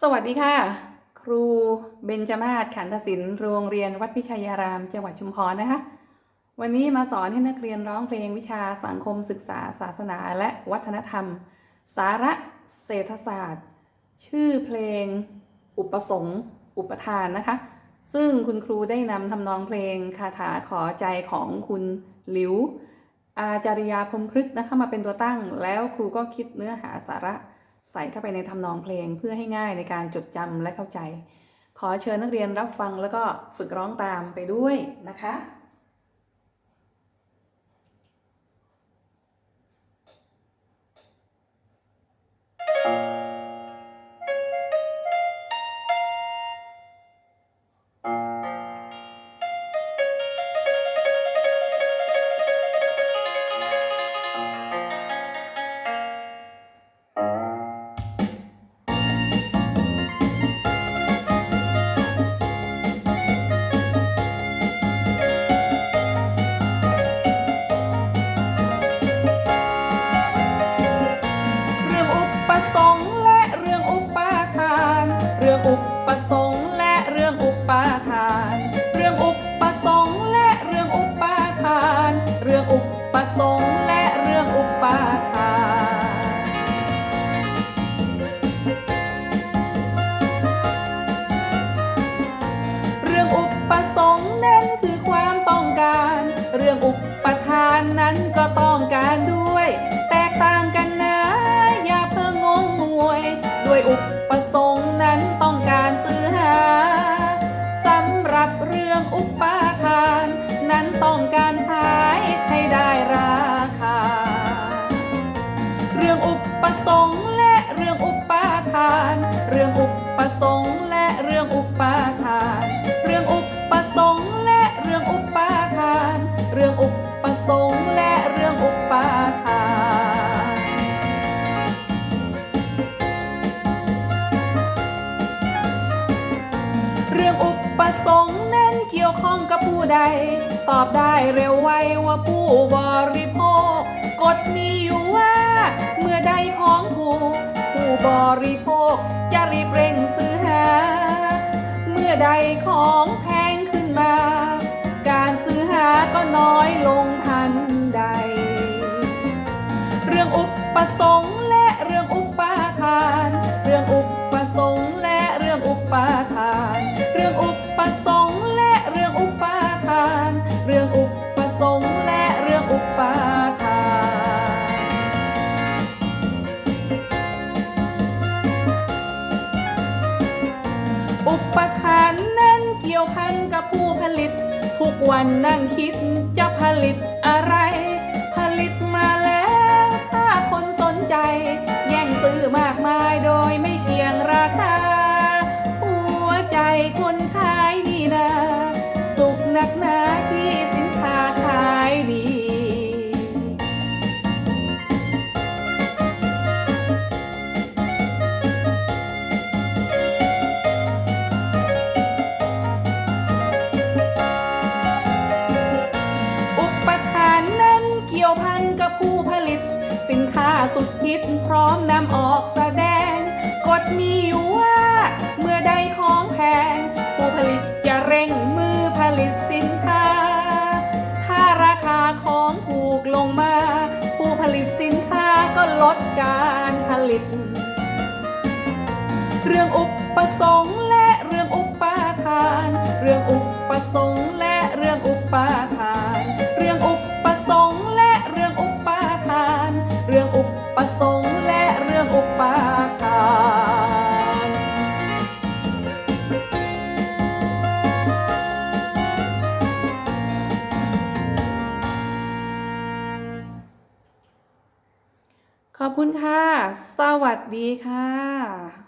สวัสดีค่ะ ครูเบญจมาศขันธศิลป์โรงเรียนวัดพิชัยาราม จังหวัดชุมพรนะคะ วันนี้มาสอนให้นักเรียนร้องเพลงวิชาสังคมศึกษาศาสนาและวัฒนธรรม สาระเศรษฐศาสตร์ ชื่อเพลง อุปสงค์อุปทานนะคะ ซึ่งคุณครูได้นำทำนองเพลงคาถาขอใจของคุณหลิว อาจาริยาพรมพฤกษ์นะคะมาเป็นตัวตั้ง แล้วครูก็คิดเนื้อหาสาระ ใส่เข้าไปในทำนองเพลงเพื่อให้ง่ายในการจดจำและเข้าใจ ขอเชิญนักเรียนรับฟังแล้วก็ฝึกร้องตามไปด้วยนะคะ ปสงค์และเรื่องอุปาทาน เรื่องอุปสงค์และเรื่องอุปาทาน เรื่องอุปสงค์และเรื่องอุปาทาน รื่องอุปสงค์และเรื่องอุปาทาน เรื่องอุปสงค์และเรื่องอุปาทาน เรื่องอุปสงค์และเรื่องอุปาทาน เรื่องอุปสงค์และเรื่องอุปาทานเรื่องอุปสงค์นั้นเกี่ยวข้องกับผู้ใด ตอบได้เร็วไวว่าผู้บริโภคกฎมี บริโภค จะรีบเร่งซื้อหา เมื่อใดของแพงขึ้นมา การซื้อหาก็น้อยลงทันใด เรื่องอุปสงค์และเรื่องอุปาทาน เรื่องอุปสงค์และเรื่องอุปาทาน เรื่องอุปสงค์และเรื่องอุปาทาน เรื่องอุปสงค์และเรื่องอุปา ยวพันกับผู้ผลิต ทุกวันนั่งคิดจะผลิตอะไร ผลิตมาแล้ว ถ้าคนสนใจ แย่งซื้อมากมายโดย สุดฮิตพร้อมนำออกแสดง กฎมีอยู่ว่าเมื่อใดของแพง ผู้ผลิตจะเร่งมือผลิตสินค้า ถ้าราคาของถูกลงมา ผู้ผลิตสินค้าก็ลดการผลิต เรื่องอุปสงค์และเรื่องอุปาทาน เรื่องอุปสงค์และเรื่องอุปาทาน รื่องอุปสงค์และเรื่องอุปาทานขอบคุณค่ะ สวัสดีค่ะ